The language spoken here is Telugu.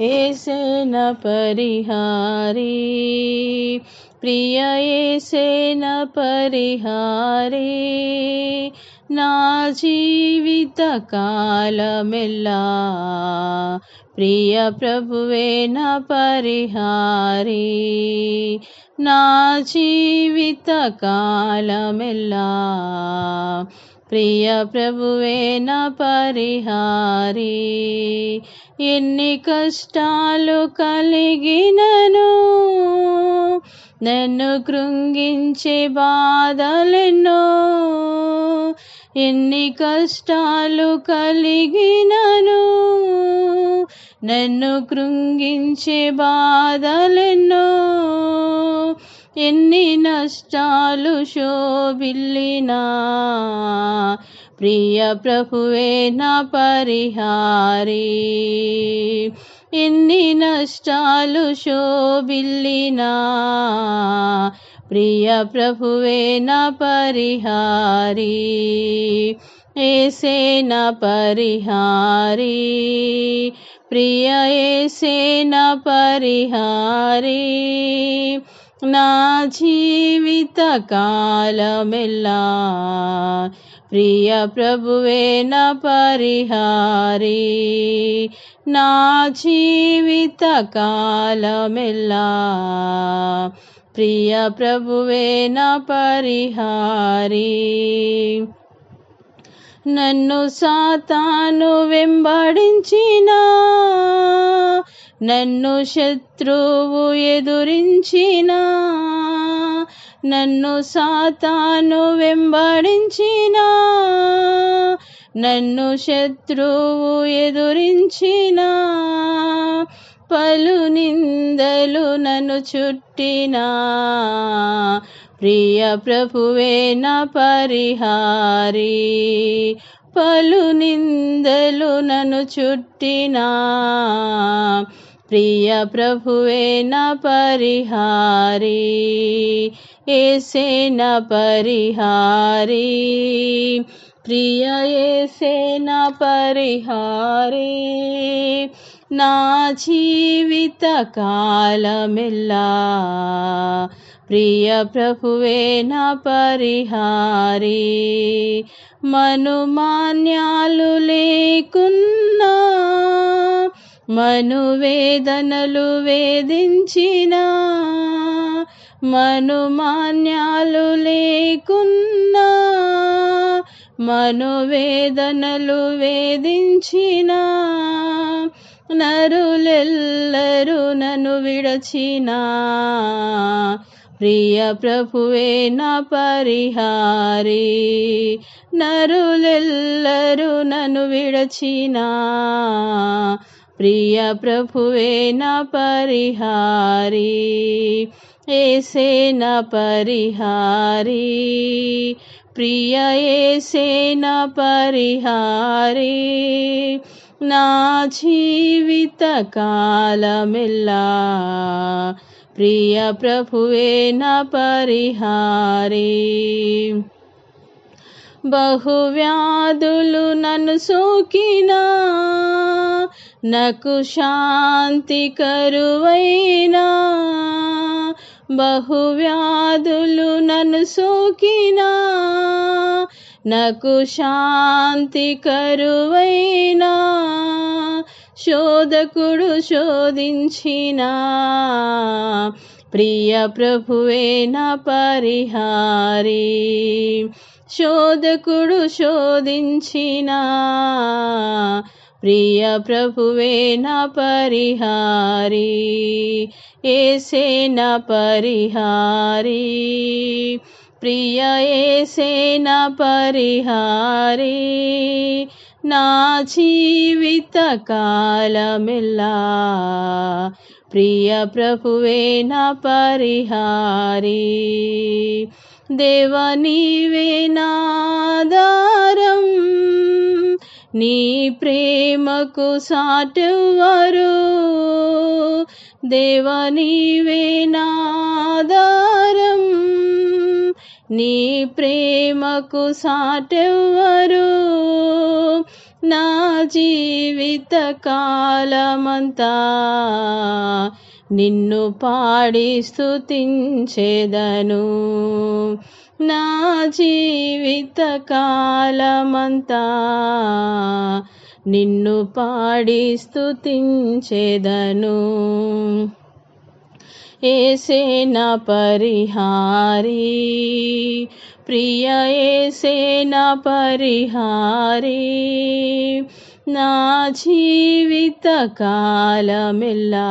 ఏసేన పరిహారీ. ప్రియ ఏసేన పరిహారీ. నా జీవిత కాలమెల్లా. ప్రియ ప్రభువే నా పరిహారీ. నా జీవిత కాలమెల్లా. ప్రియ ప్రభువే నా ఎన్ని కష్టాలు కలిగినను నన్ను కృంగించే బాధలెన్నో. ఎన్ని కష్టాలు కలిగినను నన్ను కృంగించే బాధలెన్నో. ఎన్ని నష్టాలు శోభిల్లినా ప్రియ ప్రభువే నా పరిహారీ. ఎన్ని నష్టాలు శోభిల్లినా ప్రియ ప్రభువే నా పరిహారీ. ఏసే నా పరిహారీ? ప్రియ ఏసే నా పరిహారీ? నా జీవిత కాలమెల్లా ప్రియ ప్రభువేన పరిహారి. నా జీవిత కాలమెల్లా. ప్రియ ప్రభువేన పరిహారి. నన్ను సాతాను వెంబడించినా. నన్ను శత్రువు ఎదురించిన. నన్ను సాతాను వెంబడించిన నన్ను శత్రువు ఎదురించిన పలు నిందలు నన్ను చుట్టిన. ప్రియ ప్రభువే నా పరిహారి పలు నిందలు నన్ను చుట్టినా. ప్రియ ప్రభువే నా పరిహారీ. ఏసే నా పరిహారీ. ప్రియ ఏసే నా పరిహారీ. నా జీవిత కాలమెల్లా. ప్రియ ప్రభువే నా పరిహారీ. మనుమాన్యాలు లేకున్నా మనువేదనలు వేధించిన మనుమాన్యాలు లేకున్నా మనువేదనలు వేధించిన నరులెల్లరూ నన్ను విడచిన. ప్రియ ప్రభువే నా పరిహారి నరులెల్లరూ నన్ను విడచిన. ప్రియ ప్రభువే నా పరిహారీ. ఏసే నా పరిహారీ. ప్రియ ఏసే నా పరిహారీ. నా జీవిత కాలమెల్లా. ప్రియ ప్రభువే నా పరిహారీ. బహువ్యాధులు నన్ను సోకినా. నకు శాంతి కరువైనా బహువ్యాధులు నన్ను సోకినా నకు శాంతి కరువైనా శోధకుడు శోధించిన ప్రియ ప్రభువే నా శోధకుడు శోధించిన ప్రియ ప్రభువే నా పరిహారి. ఏసే నా పరిహారి. ప్రియ ఏసే నా పరిహారి. నా జీవిత కాలమెల్లా. ప్రియ ప్రభువే నా పరిహారి. దేవ నీవే నాదారం నీ ప్రేమకు సాటెవ్వరు. దేవ నీవే నాదారం నీ ప్రేమకు సాటెవ్వరు. నా జీవిత కాలమంతా నిన్ను పాడి స్థుతించేదను నా జీవిత కాలమంతా నిన్ను పాడి స్థుతించేదను నా పరిహారి ప్రియ ఏసే నా పరిహారి నా జీవిత కాలమెల్లా